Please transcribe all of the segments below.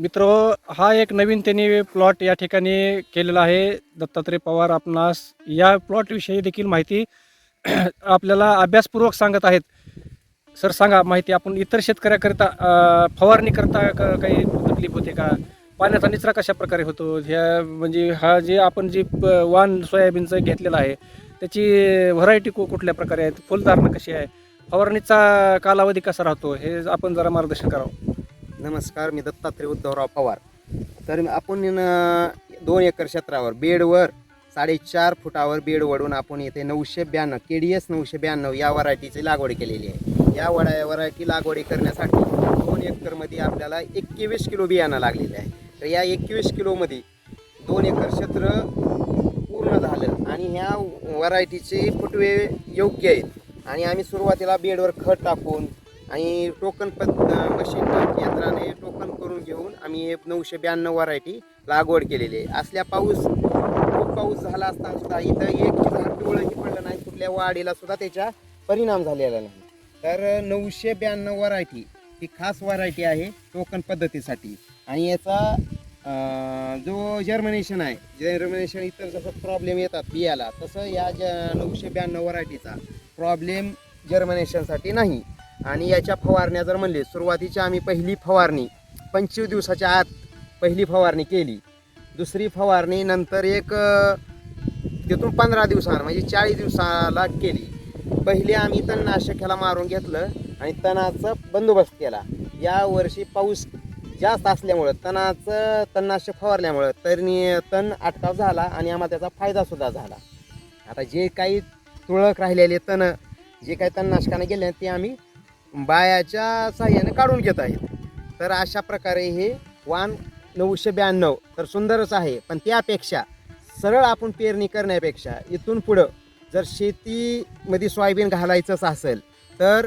मित्र हा एक नवीन त्यांनी प्लॉट या ठिकाणी केलेला आहे. दत्तात्रय पवार आपणास या प्लॉटविषयी देखील माहिती आपल्याला अभ्यासपूर्वक सांगत आहेत. सर सांगा माहिती आपण इतर शेतकऱ्याकरिता फवारणी करता का काही तकलीफ होते का? पाण्याचा निचरा कशा प्रकारे होतो? ह्या म्हणजे हा जे आपण जे प- वाण सोयाबीनचं घेतलेलं आहे त्याची व्हरायटी कुठल्या प्रकारे आहेत? फुलधारणा कशी आहे? फवारणीचा कालावधी कसा राहतो? हे आपण जरा मार्गदर्शन करावं. नमस्कार मी दत्तात्रय उद्धवराव पवार. तर आपण दोन एकर क्षेत्रावर बेडवर साडेचार फुटावर बेड वडून आपण येथे नऊशे ब्याण्णव के डी एस नऊशे ब्याण्णव या व्हरायटीची लागवड केलेली आहे. या वडा व्हरायटी लागवडी करण्यासाठी दोन एकरमध्ये आपल्याला एकवीस किलो बियाणं लागलेलं आहे. तर या एकवीस किलोमध्ये दोन एकर क्षेत्र पूर्ण झालं आणि ह्या व्हरायटीचे फुटवे योग्य आहेत. आणि आम्ही सुरुवातीला बेडवर खत टाकून आणि टोकन पद मशीन यंत्राने टोकन करून घेऊन आम्ही हे नऊशे ब्याण्णव व्हरायटी लागवड केलेली आहे. असल्या पाऊस खूप पाऊस झाला असता सुद्धा इथं एक झाड पिवळंही पडलं नाही कुठल्या वाढीला सुद्धा त्याचा परिणाम झालेला नाही. तर नऊशे ब्याण्णव व्हरायटी ही खास व्हरायटी आहे टोकन पद्धतीसाठी. आणि याचा जो जर्मिनेशन आहे जर्मिनेशन इतर जसं प्रॉब्लेम येतात बियाला तसं या ज नऊशे ब्याण्णव व्हरायटीचा प्रॉब्लेम जर्मिनेशनसाठी नाही. आणि याच्या फवारण्या जर म्हणले सुरुवातीच्या आम्ही पहिली फवारणी पंचवीस दिवसाच्या आत पहिली फवारणी केली. दुसरी फवारणी नंतर एक तिथून पंधरा दिवसानं म्हणजे चाळीस दिवसाला केली. पहिले आम्ही तणनाशक ह्याला मारून घेतलं आणि तणाचा बंदोबस्त केला. या वर्षी पाऊस जास्त असल्यामुळं तणाचं तणनाशक फवारल्यामुळं तरी तण अटकाव झाला आणि आम्हाला त्याचा फायदासुद्धा झाला. आता जे काही तुळक राहिलेले तण जे काही तणनाशकाने गेले ते आम्ही बायाच्या सहाय्याने काढून घेत आहेत. तर अशा प्रकारे हे वाण नऊशे ब्याण्णव तर सुंदरच आहे. पण त्यापेक्षा सरळ आपण पेरणी करण्यापेक्षा इथून पुढं जर शेतीमध्ये सोयाबीन घालायचंच असेल तर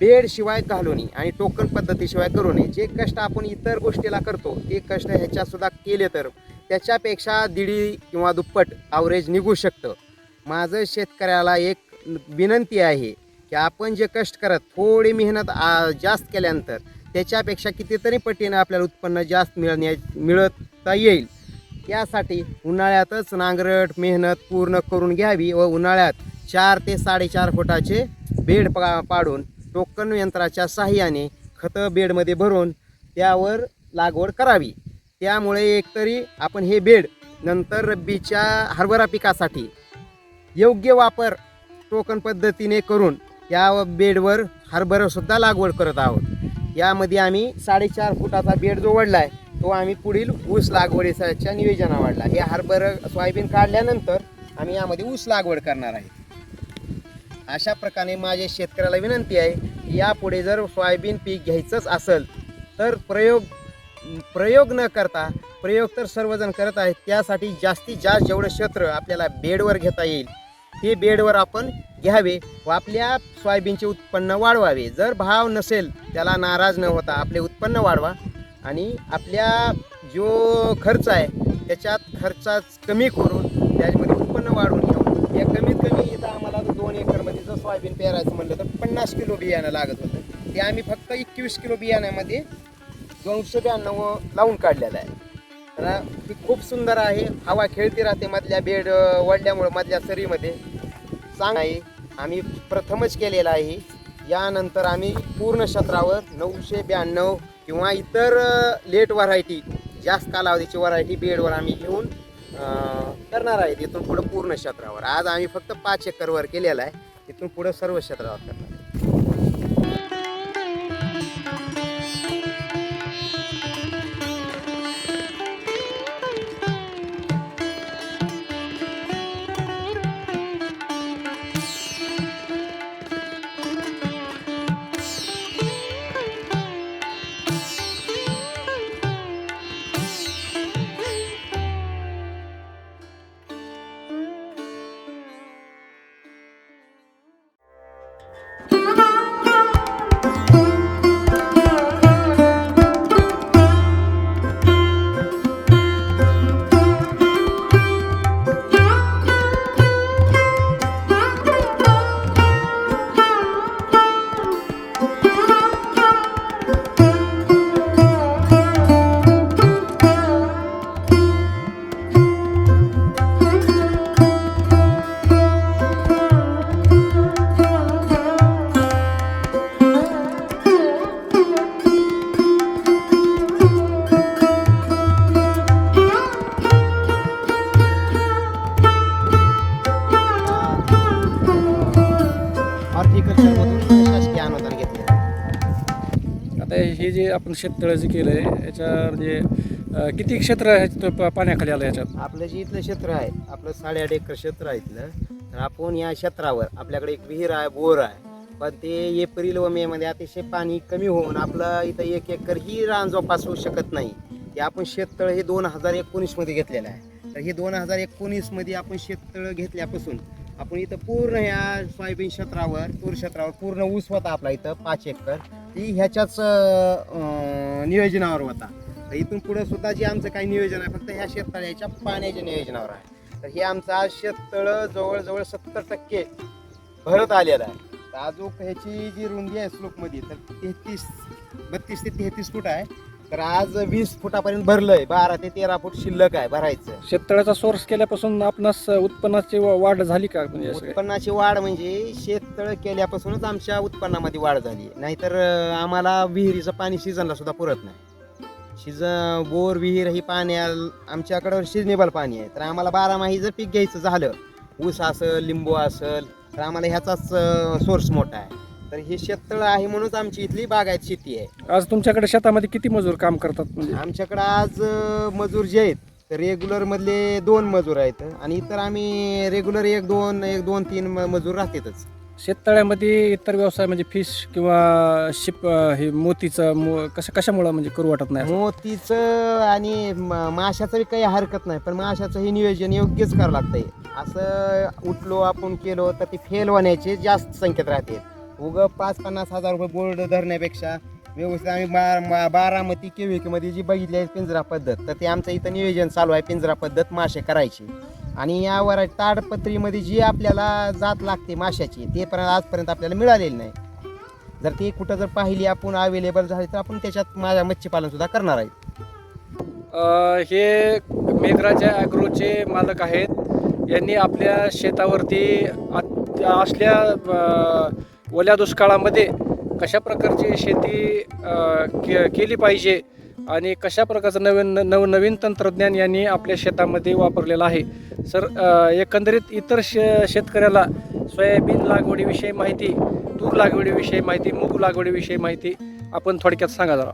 बेडशिवाय घालू नये आणि टोकन पद्धतीशिवाय करू नये जे कष्ट आपण इतर गोष्टीला करतो ते कष्ट ह्याच्यासुद्धा केले तर त्याच्यापेक्षा दीडी किंवा दुप्पट आवरेज निघू शकतं. माझं शेतकऱ्याला एक विनंती आहे की आपण जे कष्ट करत थोडी मेहनत आ, जास्त केल्यानंतर त्याच्यापेक्षा कितीतरी पटीनं आपल्याला उत्पन्न जास्त मिळण्या मिळता येईल. त्यासाठी उन्हाळ्यातच नांगरट मेहनत पूर्ण करून घ्यावी व उन्हाळ्यात चार ते साडेचार फुटाचे बेड पा पाडून टोकन यंत्राच्या साह्याने खतं बेडमध्ये भरून त्यावर लागवड करावी. त्यामुळे एकतरी आपण हे बेड नंतर रब्बीच्या हरभरा पिकासाठी योग्य वापर टोकन पद्धतीने करून या बेडवर हरभरासुद्धा लागवड करत आहोत. यामध्ये आम्ही साडेचार फुटाचा बेड जो वडला आहे तो आम्ही पुढील ऊस लागवडीच्या नियोजना वाढला हे हरभरा सोयाबीन काढल्यानंतर आम्ही यामध्ये ऊस लागवड करणार आहे. अशा प्रकारे माझ्या शेतकऱ्याला विनंती आहे की यापुढे जर सोयाबीन पीक घ्यायचंच असेल तर प्रयोग प्रयोग न करता प्रयोग तर सर्वजण करत आहेत त्यासाठी जास्तीत जास्त जेवढं क्षेत्र आपल्याला बेडवर घेता येईल ते बेडवर आपण घ्यावे व आपल्या सोयाबीनचे उत्पन्न वाढवावे. जर भाव नसेल त्याला नाराज न होता आपले उत्पन्न वाढवा आणि आपल्या जो खर्च आहे त्याच्यात खर्चाच कमी करून त्याच्यामध्ये उत्पन्न वाढवून घ्यावं या कमीत कमी इथं आम्हाला जर दोन एकरमध्ये जर सोयाबीन पेरायचं म्हणलं तर पन्नास किलो बियाणं लागत होतं. ते आम्ही फक्त एकवीस किलो बियाण्यामध्ये दोनशे ब्याण्णव लावून काढलेलं आहे. तर ती खूप सुंदर आहे. हवा खेळती राहते मधल्या बेड वडल्यामुळं वळल्यामुळं मधल्या सरीमध्ये. चांग आहे. आम्ही प्रथमच केलेला आहे. यानंतर आम्ही पूर्ण क्षेत्रावर नऊशे ब्याण्णव किंवा इतर लेट व्हरायटी जास्त कालावधीची व्हरायटी बेडवर आम्ही घेऊन करणार आहे. इथून पुढं पूर्ण क्षेत्रावर. आज आम्ही फक्त पाच एकरवर केलेला आहे. इथून पुढं सर्व क्षेत्रावर करणार आता हे जे आपण शेततळं जे केलं आहे याच्या म्हणजे किती क्षेत्र आहे त- प- पाण्याखाली आलं याच्यात? आपलं जे इथलं क्षेत्र आहे आपलं साडेआठ एकर क्षेत्र आहे इथलं. तर आपण या क्षेत्रावर आपल्याकडे एक विहीर आहे बोर आहे. पण ते एप्रिल व मे मध्ये अतिशय पाणी कमी होऊन आपलं इथं एक एकर ही रान होऊ शकत नाही. ते आपण शेततळ हे दोन हजार एकोणीसमध्ये घेतलेलं आहे. तर हे दोन हजार एकोणीसमध्ये आपण शेततळ घेतल्यापासून आपण इथं पूर्ण ह्या सोयाबीन क्षेत्रावर तूर क्षेत्रावर पूर्ण ऊस होता आपला इथं पाच एकर. ती ह्याच्याच नियोजनावर होता. तर इथून पुढे सुद्धा जे आमचं काही नियोजन आहे फक्त ह्या शेततळ्याच्या पाण्याच्या नियोजनावर आहे. तर हे आमचं आज शेततळ जवळजवळ सत्तर टक्के भरत आलेलं आहे. तर अजून ह्याची जी रुंदी आहे स्लोपमध्ये तर तेहतीस बत्तीस ते तेहतीस फूट आहे. तर आज वीस फुटापर्यंत भरलंय. बारा ते तेरा फूट शिल्लक आहे भरायचं. शेततळ्याचा सोर्स केल्यापासून आपणास उत्पन्नाची वा- वाढ झाली का म्हणजे असं काय? उत्पन्नाची वाढ म्हणजे शेततळ केल्यापासूनच आमच्या उत्पन्नामध्ये वाढ झाली नाहीतर अं, आम्हाला विहिरीचं पाणी सीझनला सुद्धा पुरत नाही. सीझन बोर विहीर ही पाण्या आमच्याकडं सिजनेबल पाणी आहे. तर आम्हाला बारामाही जर पीक घ्यायचं झालं ऊस असेल लिंबू असेल तर आम्हाला ह्याचाच सोर्स मोठा आहे. तर हे शेततळ आहे म्हणूनच आमची इथली बागायत शेती आहे. आज तुमच्याकडे शेतामध्ये किती मजूर काम करतात म्हणजे? आमच्याकडं आज अं, मजूर जे आहेत तर रेग्युलर मधले दोन मजूर आहेत आणि इतर आम्ही रेग्युलर एक दोन एक दोन तीन म- मजूर राहतातच. शेततळ्यामध्ये इतर व्यवसाय म्हणजे फिश किंवा शिप अं, हे मोतीचं मो कशा कशामुळं म्हणजे करू वाटत नाही? मोतीचं आणि म- माशाचं बी काही हरकत नाही पण माशाचं हे नियोजन योग्यच करावं लागतंय. असं उठलो आपण केलो तर ते फेल होण्याचे जास्त संकेत राहते. उग पाच पन्नास हजार रुपये बोर्ड धरण्यापेक्षा व्यवस्थित आम्ही बार मा- बारामती केविकेमध्ये जी बघितली आहे पिंजरा पद्धत तर ते आमचं इथं नियोजन चालू आहे पिंजरा पद्धत मासे करायची. आणि यावर ताडपत्रीमध्ये जी आपल्याला जात लागते माशाची ते पण आजपर्यंत आपल्याला मिळालेली नाही. जर ती कुठं जर पाहिली आपण अवेलेबल झाली तर आपण त्याच्यात माझ्या मच्छीपालन सुद्धा करणार आहे. हे मेघराजा ॲग्रोचे मालक आहेत. यांनी आपल्या शेतावरती आत- असल्या ओल्या दुष्काळामध्ये कशा प्रकारची शेती के केली पाहिजे आणि कशा प्रकारचं नवीन नवनवीन तंत्रज्ञान यांनी आपल्या शेतामध्ये वापरलेलं आहे? सर एकंदरीत इतर शे शेतकऱ्याला सोयाबीन लागवडीविषयी माहिती तूर लागवडीविषयी माहिती मूग लागवडीविषयी माहिती आपण थोडक्यात सांगा जरा.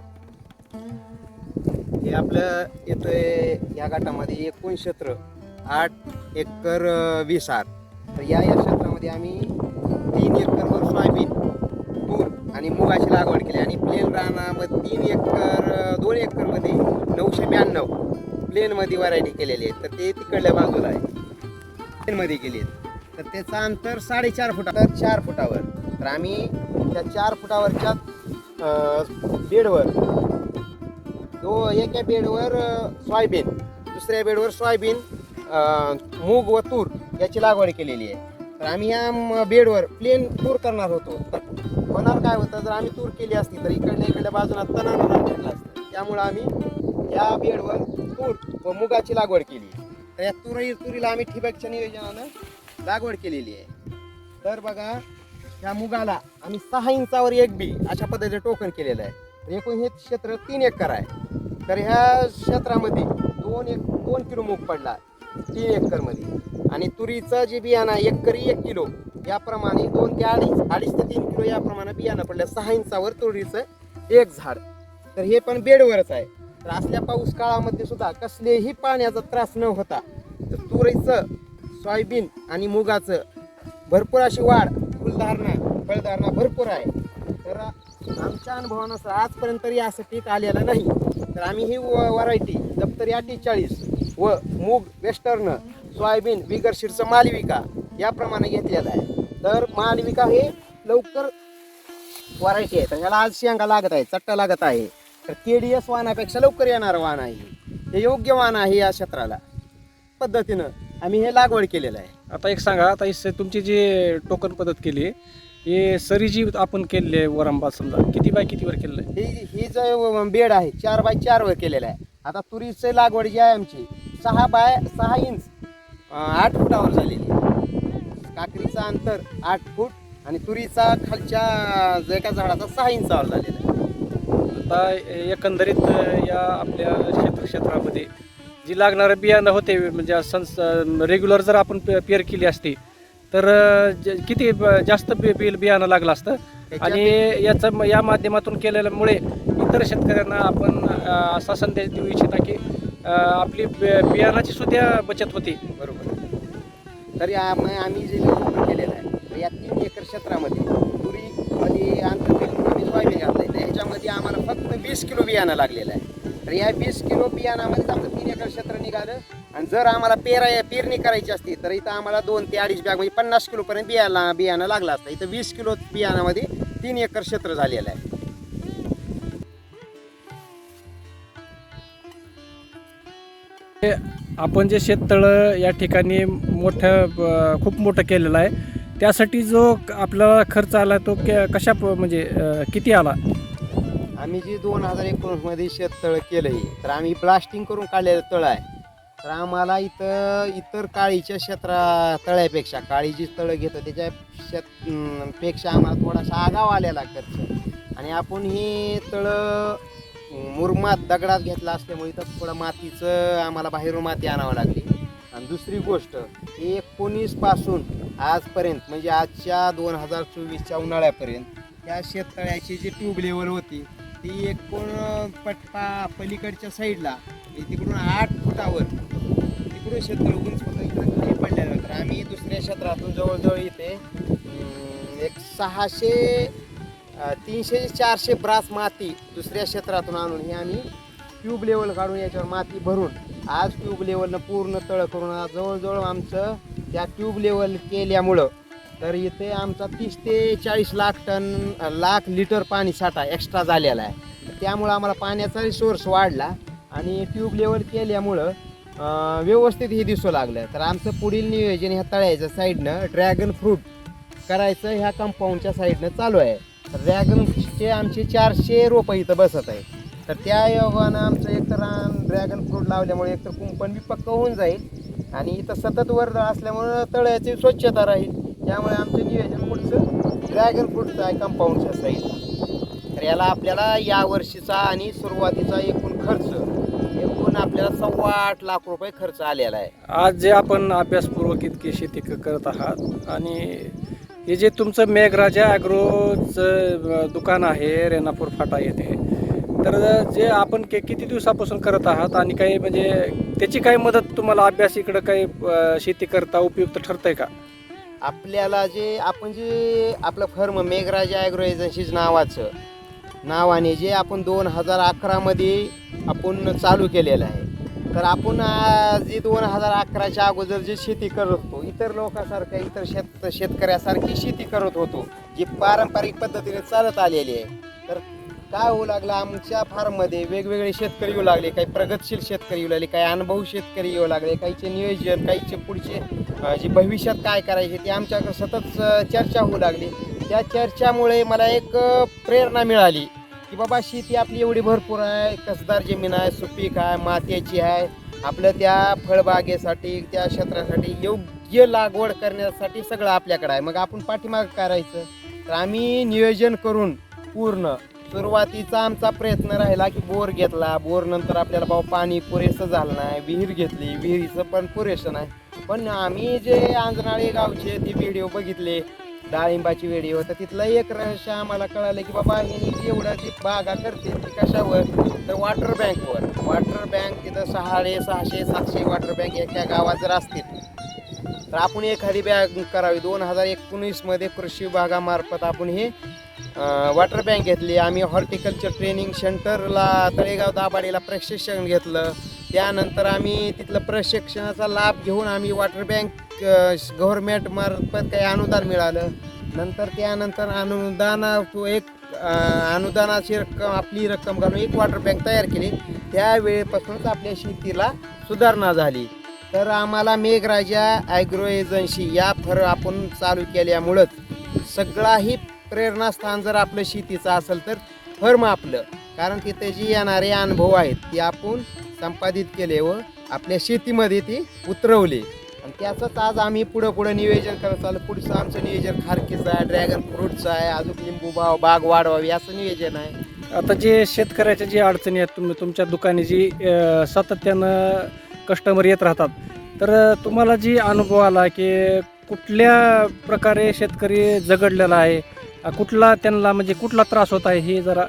हे आपलं येतोय या गटामध्ये एकूण क्षेत्र आठ एकर वीस आर. तर या या क्षेत्रामध्ये आम्ही आणि मुगाची लागवड केली. आणि प्लेन रानामध्ये तीन एकर दोन एकरमध्ये नऊशे ब्याण्णव प्लेनमध्ये व्हरायटी केलेली आहे. तर ते तिकडल्या बाजूला आहे. प्लेनमध्ये केली आहेत तर त्याचं अंतर साडेचार फुटा तर चार फुटावर. तर आम्ही त्या चार फुटावरच्या बेडवर दो एका बेडवर सोयाबीन दुसऱ्या बेडवर सोयाबीन मूग व तूर याची लागवड केलेली आहे. तर आम्ही या बेडवर प्लेन तूर करणार होतो. तर होणार काय होतं जर आम्ही तूर केली असती तर इकडल्या इकडल्या बाजूला तणा केलं असतं. त्यामुळं आम्ही या बेडवर तूर व मुगाची लागवड केली. तर या तुरी तुरीला आम्ही ठिबकच्या नियोजनानं लागवड केलेली आहे. तर बघा ह्या मुगाला आम्ही सहा इंचावर एक बी अशा पद्धतीचं टोकन केलेलं आहे. तर एकूण हे क्षेत्र तीन एकर आहे. तर ह्या क्षेत्रामध्ये दोन एक दोन किलो मूग पडला. तीन एकरमध्ये आणि तुरीचं जे बियाणं आहे एकरी एक किलो याप्रमाणे दोन ते अडीच अडीच ते तीन किलो याप्रमाणे बियाणं पडलं. सहा इंचावर तुरीचं एक झाड. तर हे पण बेडवरच आहे. तर असल्या पाऊस काळामध्ये सुद्धा कसलेही पाण्याचा त्रास न होता तर तुरीचं सोयाबीन आणि मुगाचं भरपूर अशी वाढ फुलधारणा फळधारणा भरपूर आहे. तर आमच्या अनुभवानुसार आजपर्यंत तरी असं पीक आलेलं नाही. तर आम्ही ही व्हरायटी दप्तरी अठ्ठेचाळीस व मूग वेस्टर्न सोयाबीन बिगर शिरचं मालविका याप्रमाणे घेतलेलं आहे. तर मालविका हे लवकर व्हरायटी आहे. तर ह्याला आज शेंगा लागत आहे चट्टा लागत आहे. तर केडीएस वाहनापेक्षा लवकर येणारं वाहन आहे हे. योग्य वाहन आहे या क्षेत्राला. पद्धतीनं आम्ही हे लागवड केलेलं आहे. आता एक सांगा आता इस तुमची जी टोकन पद्धत केली हे सरी जी आपण केलेली आहे वरंबा समजा. किती बाय कितीवर केलेलं आहे? ही ही जो बेड आहे चार बाय चार वर केलेला आहे. आता तुरीचं लागवड जी आहे आमची सहा बाय सहा इंच आठ फुटावर झालेली. काकडीचं अंतर आठ फूट आणि तुरीचा खालच्या एका झाडाचा सहा इंचावर झालेला. आता एकंदरीत या आपल्या क्षेत्र क्षेत्रामध्ये जी लागणारं बियाणं होते म्हणजे संस रेग्युलर जर आपण पे- पेर केली असती तर ज- किती ब- जास्त बि- बिल बियाणं लागलं असतं? आणि याचं या माध्यमातून केलेल्यामुळे इतर शेतकऱ्यांना आपण अ, असा संदेश देऊ इच्छिता की आपली बियाणाची सुद्धा बचत होते. बरोबर. तरी आम- आम्ही जे नियोजन केलेलं आहे तर या तीन एकर क्षेत्रामध्ये तुरी आंतरपीक म्हणून आम्ही सोयाबीन घातलं आहे तर ह्याच्यामध्ये आम्हाला फक्त वीस किलो बियाणं लागलेलं आहे. तर या वीस किलो बियाणामध्ये आमचं तीन एकर क्षेत्र निघालं. आणि जर आम्हाला पेरा पेरणी करायची असती तर इथं आम्हाला दोन ते अडीच बॅग म्हणजे पन्नास किलोपर्यंत बियाला बियाणं लागलं असतं. इथं वीस किलो बियाणामध्ये तीन एकर क्षेत्र झालेलं आहे. आपण जे शेततळं या ठिकाणी मोठं खूप मोठं केलेलं आहे त्यासाठी जो आपला खर्च आला तो कशा प- म्हणजे किती आला? आम्ही जी दोन हजार एकोणीसमध्ये शेततळं केलं आहे तर आम्ही ब्लास्टिंग करून काढलेलं तळं आहे. तर आम्हाला इथं इतर काळीच्या क्षेत्रा तळ्यापेक्षा काळी जी तळं घेतो त्याच्या शेत पेक्षा आम्हाला थोडासा आगाव आलेला खर्च. आणि आपण हे तळं मुरमात दगडात घेतला असल्यामुळे तर थोडं मातीचं आम्हाला बाहेरून माती आणावं लागली. आणि दुसरी गोष्ट एकोणीसपासून आजपर्यंत म्हणजे आजच्या दोन हजार चोवीसच्या उन्हाळ्यापर्यंत त्या शेततळ्याची जी ट्यूब लेवल होती ती एकूण पट्टा पलीकडच्या साईडला तिकडून आठ फुटावर तिकडून शेततळ उंच होतं इकडं खाली पडल्यानंतर आम्ही दुसऱ्या क्षेत्रातून जवळजवळ इथे एक सहाशे तीनशे ते चारशे ब्रास माती दुसऱ्या क्षेत्रातून आणून हे आम्ही ट्यूब लेवल काढून याच्यावर माती भरून आज ट्यूब लेवलनं पूर्ण तळ करून आज जवळजवळ आमचं त्या ट्यूब लेवल केल्यामुळं तर इथे आमचा तीस ते चाळीस लाख टन लाख लिटर पाणी साठा एक्स्ट्रा झालेला आहे. त्यामुळं आम्हाला पाण्याचा सोर्स वाढला आणि ट्यूब लेवल केल्यामुळं व्यवस्थित हे दिसू लागलं. तर आमचं पुढील नियोजन ह्या तळ्याच्या साईडनं ड्रॅगन फ्रूट करायचं ह्या कंपाऊंडच्या साईडनं चालू आहे. ड्रॅगनचे आमचे चारशे रोपं इथं बसत आहे तर त्या योगानं आमचं एकतर ड्रॅगन फ्रूट लावल्यामुळे एकतर कुंपण बी पक्क होऊन जाईल. आणि इथं सतत वर असल्यामुळं तळ्याची स्वच्छता राहील. त्यामुळे आमचं नियोजन पुढचं ड्रॅगन फ्रूटचं आहे कंपाऊंडच्या साईडला तर याला आपल्याला या वर्षीचा आणि सुरुवातीचा एकूण खर्च एकूण आपल्याला सव्वा आठ लाख रुपये खर्च आलेला आहे. आज जे आपण अभ्यासपूर्वक इतकी शेती क- करत आहात आणि हे जे तुमचं मेघराजा ॲग्रोचं दुकान आहे रेणापूर फाटा येथे तर जे आपण के किती दिवसापासून करत आहात आणि काही म्हणजे त्याची काही मदत तुम्हाला अभ्यास इकडं काही शेती करता उपयुक्त ठरतंय का? आपल्याला जे आपण जे आपलं फर्म मेघराजा ॲग्रो एजन्सीज नावाचं नावाने जे आपण दोन हजार अकरामध्ये आपण चालू केलेलं आहे. तर आपण जी दोन हजार अकराच्या अगोदर जी शेती करत होतो इतर लोकांसारखं इतर शेत शेतकऱ्यासारखी शेती करत होतो जी पारंपरिक पद्धतीने चालत आलेली आहे. तर काय होऊ लागलं आमच्या फार्ममध्ये वेगवेगळे शेतकरी येऊ लागले काही प्रगतशील शेतकरी येऊ लागले काही अनुभव शेतकरी येऊ लागले काहीचे नियोजन काहीचे पुढचे जे भविष्यात काय करायचे ते आमच्याकडे सतत चर्चा होऊ लागली. त्या चर्चामुळे मला एक प्रेरणा मिळाली. की बाबा शेती आपली एवढी भरपूर आहे कसदार जमीन आहे सुपीक आहे मातीची आहे. आपलं त्या फळबागेसाठी त्या क्षेत्रासाठी योग्य लागवड करण्यासाठी सगळं आपल्याकडे आहे. मग आपण पाठीमाग करायचं तर आम्ही नियोजन करून पूर्ण सुरुवातीचा आमचा प्रयत्न राहिला की बोर घेतला. बोर नंतर आपल्याला बाबा पाणी पुरेसं झालं नाही. विहीर घेतली. विहिरीचं पण पुरेसं नाही. पण आम्ही जे आंजनाळे गावचे ते व्हिडिओ बघितले. डाळिंबाची वेडी होतं. तिथलं एक रहस्य आम्हाला कळालं की बाबा ह्यांनी एवढं जी बागा करते ती कशावर? तर वॉटर बँकवर वॉटर बँक तिथं सहाशे सहाशे सातशे वॉटर बँक एका गावात जर असतील तर आपण एखादी बँक करावी. दोन हजार एकोणीसमध्ये कृषी विभागामार्फत आपण हे वॉटर बँक घेतली. आम्ही हॉर्टिकल्चर ट्रेनिंग सेंटरला तळेगाव दाभाडीला प्रशिक्षण घेतलं. त्यानंतर आम्ही तिथलं प्रशिक्षणाचा लाभ घेऊन आम्ही वॉटर बँक गव्हर्मेंट मार्फत काही अनुदान मिळालं. नंतर त्यानंतर अनुदाना एक अनुदानाची रक्कम आपली रक्कम घालून एक वॉटर बँक तयार केली. त्यावेळेपासूनच आपल्या शेतीला सुधारणा झाली. तर आम्हाला मेघराजा ॲग्रो एजन्सी या फर आपण चालू केल्यामुळंच सगळाही प्रेरणास्थान जर आपलं शेतीचं असेल तर फर्म आपलं. कारण तिथे जी येणारे अनुभव आहेत ते आपण संपादित केले व आपल्या शेतीमध्ये ती उतरवले. आणि त्याचंच आज आम्ही पुढं पुढं नियोजन करत चालू पुढचं आमचं नियोजन खारकीचं आहे ड्रॅगन फ्रूटचं आहे अजून लिंबू बाव बाग वाढवावी असं नियोजन आहे. आता जे शेतकऱ्याच्या जी अडचणी आहेत तुम्ही तुमच्या दुकानी जी अ, सातत्यानं कस्टमर येत राहतात तर तुम्हाला जी अनुभव आला की कुठल्या प्रकारे शेतकरी झगडलेला आहे अ, कुठला त्यांना म्हणजे कुठला त्रास होत आहे हे जरा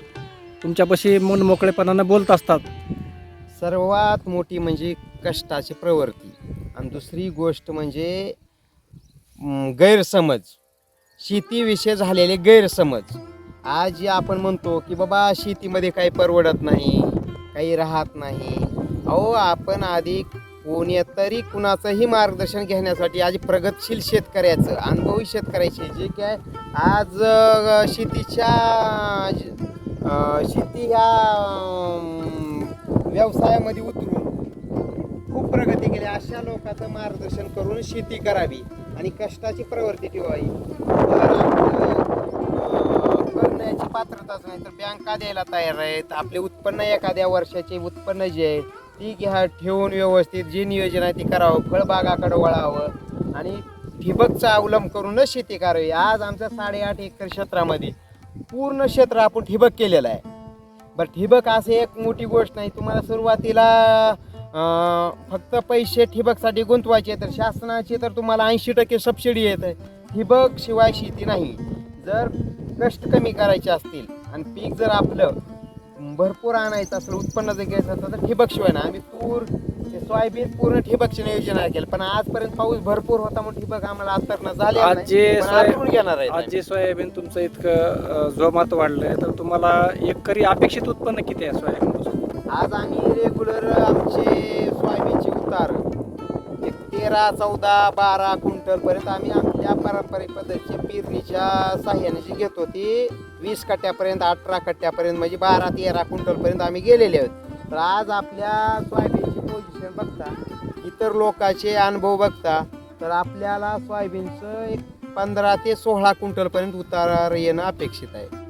तुमच्यापाशी मन मोकळेपणानं बोलत असतात. सर्वात मोठी म्हणजे कष्टाची प्रवृत्ती. आणि दुसरी गोष्ट म्हणजे गैरसमज. शेतीविषयी झालेले गैरसमज. आज जे आपण म्हणतो की बाबा शेतीमध्ये काही परवडत नाही काही राहत नाही. अहो आपण आधी कोणतरी कुणाचंही मार्गदर्शन घेण्यासाठी आज प्रगतशील शेतकऱ्याचं अनुभवी शेतकऱ्याचे जे काय आज शेतीच्या शेती ह्या व्यवसायामध्ये उतरून खूप प्रगती केली. अशा लोकांचं मार्गदर्शन करून शेती करावी आणि कष्टाची प्रवृत्ती ठेवावी. करण्याची पात्रताच नाही तर बँका द्यायला तयार आहेत? आपले उत्पन्न एखाद्या वर्षाचे उत्पन्न जे आहे ती घ्या ठेवून व्यवस्थित जे नियोजन आहे ते करावं फळबागाकडं वळावं आणि ठिबकचा अवलंब करूनच शेती करावी. आज आमच्या साडेआठ एकर क्षेत्रामध्ये पूर्ण क्षेत्र आपण ठिबक केलेलं आहे. बरं ठिबक असं एक मोठी गोष्ट नाही. तुम्हाला सुरुवातीला अं, फक्त पैसे ठिबकसाठी गुंतवायचे तर शासनाची तर तुम्हाला ऐंशी टक्के सबसिडी येत आहे ठिबक शिवाय शेती नाही. जर कष्ट कमी करायचे असतील आणि पीक जर आपलं भरपूर आणायचं असेल उत्पन्न जर घ्यायचं असेल तर ठिबक शिवाय ना आम्ही तूर ते सोयाबीन पूर्ण ठिबकचे नियोजन आहे केलं पण आजपर्यंत पाऊस भरपूर होता म्हणून ठिबक आम्हाला आतरणं झाले आज जे सोया- घेणार आहे आज जे सोयाबीन तुमचं इतकं अं, जोमात वाढलंय. तर तुम्हाला एकरी अपेक्षित उत्पन्न किती आहे सोयाबीन आज आम्ही रेग्युलर आमचे सोयाबीनचे उतार. एक तेरा चौदा बारा क्विंटल पर्यंत आम्ही आपल्या पारंपरिक पद्धतीच्या पेरणीच्या साह्याने जी घेतो ती वीस कट्ट्यापर्यंत अठरा कट्ट्यापर्यंत म्हणजे बारा तेरा क्विंटल पर्यंत आम्ही गेलेले आहोत तर आज आपल्या सोयाबीनची पोझिशन बघता इतर लोकांचे अनुभव बघता तर आपल्याला सोयाबीनचं एक पंधरा ते सोळा क्विंटल पर्यंत उतार येणं अपेक्षित आहे.